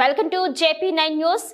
Welcome to JP nine news.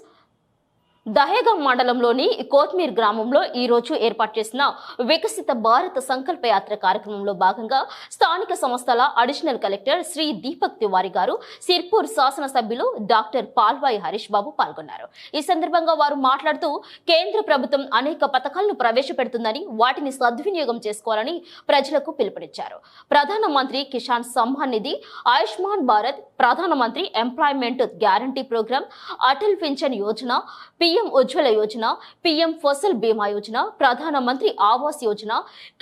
Dahegaon మండలంలోని కోత్మీర్ గ్రామంలో ఈ రోజు ఏర్పాటు చేసిన వికసిత భారత సంకల్ప యాత్ర కార్యక్రమంలో భాగంగా స్థానిక సంస్థల అడిషనల్ కలెక్టర్ శ్రీ దీపక్ తివారి గారు సిర్పూర్ శాసనసభ్యులు డాక్టర్ పాల్వాయి హరీష్ బాబు పాల్గొన్నారు. ఈ సందర్భంగా వారు మాట్లాడుతూ కేంద్ర ప్రభుత్వం అనేక పథకాలను ప్రవేశపెడుతుందని వాటిని సద్వినియోగం చేసుకోవాలని ప్రజలకు పిలుపునిచ్చారు. ప్రధానమంత్రి కిసాన్ సమ్మాన్ నిధి ఆయుష్మాన్ భారత్ ప్రధానమంత్రి ఎంప్లాయ్మెంట్ గ్యారంటీ ప్రోగ్రాం అటల్ పింఛన్ యోజన పీఎం ఉజ్వల యోజన పీఎం ఫసల్ బీమా యోజన ప్రధానమంత్రి ఆవాస్ యోజన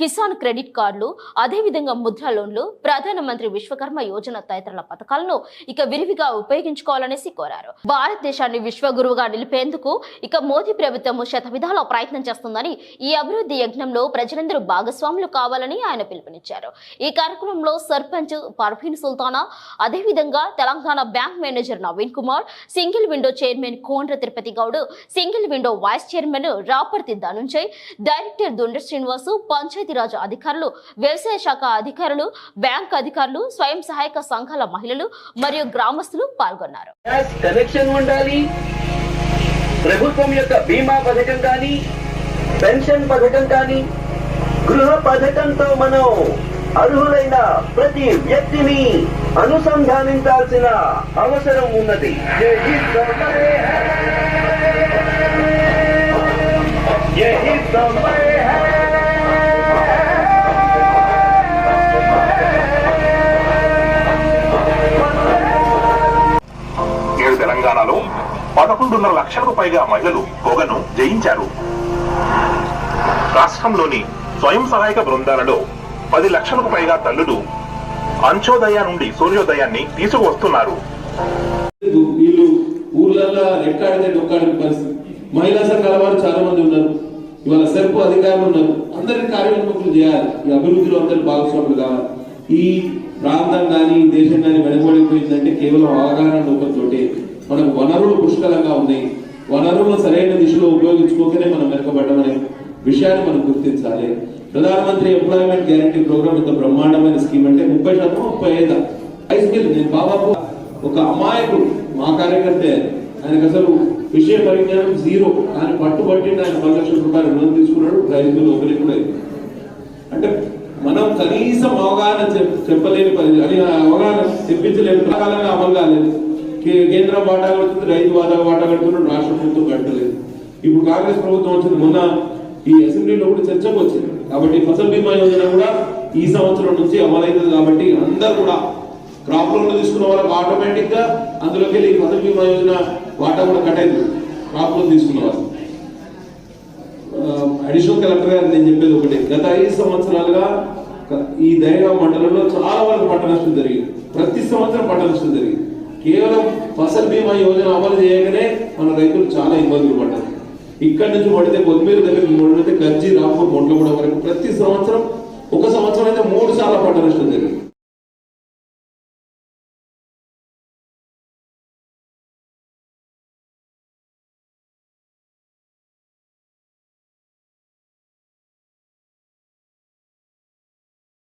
కిసాన్ క్రెడిట్ కార్డులు అదేవిధంగా ముద్రా లోన్లు ప్రధానమంత్రి విశ్వకర్మ యోజన తదితరుల పథకాలను ఇక విరివిగా ఉపయోగించుకోవాలనేసి కోరారు. భారతదేశాన్ని విశ్వగురువుగా నిలిపేందుకు ఇక మోదీ ప్రభుత్వం శతవిధాల ప్రయత్నం చేస్తుందని ఈ అభివృద్ధి యజ్ఞంలో ప్రజలందరూ భాగస్వాములు కావాలని ఆయన పిలుపునిచ్చారు. ఈ కార్యక్రమంలో సర్పంచ్ పర్వీన్ సుల్తానా అదేవిధంగా Telangana bank manager Naveen Kumar single window chairman Kondra Tirupati Goud single window vice chairman Raparthi Dhanunjay director Dundra Srinivasu Panchayati Raj అధికారులు వ్యవసాయ శాఖ అధికారులు బ్యాంక్ అధికారులు స్వయం సహాయక సంఘాల మహిళలు మరియు గ్రామస్తులు పాల్గొన్నారు. కనెక్షన్ ఉండాలి. ప్రభుత్వం యొక్క బీమా పథకం కానీ పెన్షన్ పథకం కానీ గృహ పథకంతో మనం అర్హులైన ప్రతి వ్యక్తిని అనుసంధానించాల్సిన అవసరం ఉన్నది. తెలంగాణలో పదకొండున్నర లక్షలకు పైగా మహిళలు పొగను జయించారు. రాష్ట్రంలోని స్వయం సహాయక బృందాలలో పది లక్షలకు పైగా తల్లులు అంచోదయ నుండి సూర్యోదయాన్ని తీసుకువస్తున్నారు. వీళ్ళు ఊర్లలో రెక్కాడితే డొక్కాడిన పరిస్థితి. మహిళా సంఘాల వారు చాలా మంది ఉన్నారు. ఇవాళ సెర్పు అధికారులు ఉన్నారు. అందరికీ కార్యోన్ముఖులు చేయాలి. ఈ అభివృద్ధిలో అందరూ భాగస్వాములు కావాలి. ఈ ప్రాంతం కానీ దేశం కానీ వెనకబడిపోయిందంటే కేవలం అవగాహన లోపంతోటి మనకు వనరులు పుష్కలంగా ఉన్నాయి. వనరులను సరైన దిశలో ఉపయోగించుకోకనే మనం వెనకబడ్డమనే విషయాన్ని మనం గుర్తించాలి. ప్రధానమంత్రి ఎంప్లాయ్మెంట్ గ్యారంటీ ప్రోగ్రామ్ ఇంత బ్రహ్మాండమైన స్కీమ్ అంటే ముప్పై శాతం ముప్పై ఐదు. హై స్కిల్ నేను బాబాకు ఒక అమాయకుడు మా కార్యకర్తే. ఆయనకు అసలు విషయ పరిజ్ఞానం జీరో. ఆయన పట్టుబట్టి ఆయన పది లక్షల రూపాయలు రుణం తీసుకున్నాడు రైతులు ఒకరికి కూడా అంటే మనం కనీసం అవగాహన చెప్పలేని పరిస్థితి అని అవగాహన తెప్పించలేని ప్రకారంగా అమలు కాలేదు. కే- కేంద్రం వాటా కడుతుంది రైతు వాటా వాటా కడుతున్నాడు రాష్ట్ర ప్రభుత్వం కట్టలేదు. ఇప్పుడు కాంగ్రెస్ ప్రభుత్వం వచ్చింది మొన్న ఈ అసెంబ్లీలో కూడా చర్చకు వచ్చింది. కాబట్టి ఫసల్ బీమా యోజన కూడా ఈ సంవత్సరం నుంచి అమలవుతుంది కాబట్టి అందరు కూడా క్రాప్ లోన్లు తీసుకున్న వాళ్ళకి ఆటోమేటిక్గా అందులోకి వెళ్ళి ఫసల్ బీమా యోజన వాటా కూడా కట్ అయింది. క్రాప్ లోన్ తీసుకున్న వాళ్ళు. అడిషనల్ కలెక్టర్ గారు నేను చెప్పేది ఒకటి. గత ఐదు సంవత్సరాలుగా ఈ దయగా మండలంలో చాలా వరకు పంట నష్టం జరిగింది ప్రతి సంవత్సరం పంట నష్టం జరిగింది కేవలం ఫసల్ బీమా యోజన అమలు చేయగానే మన రైతులు చాలా ఇబ్బందులు పడ్డారు. ఇక్కడ నుంచి పడితే కొద్దిమీర దగ్గర వండితే గజ్జి రాపూర్ మొండ్లగూడ వరకు ప్రతి సంవత్సరం ఒక సంవత్సరం అయితే మూడు సార్లు పంట నష్టం జరిగింది.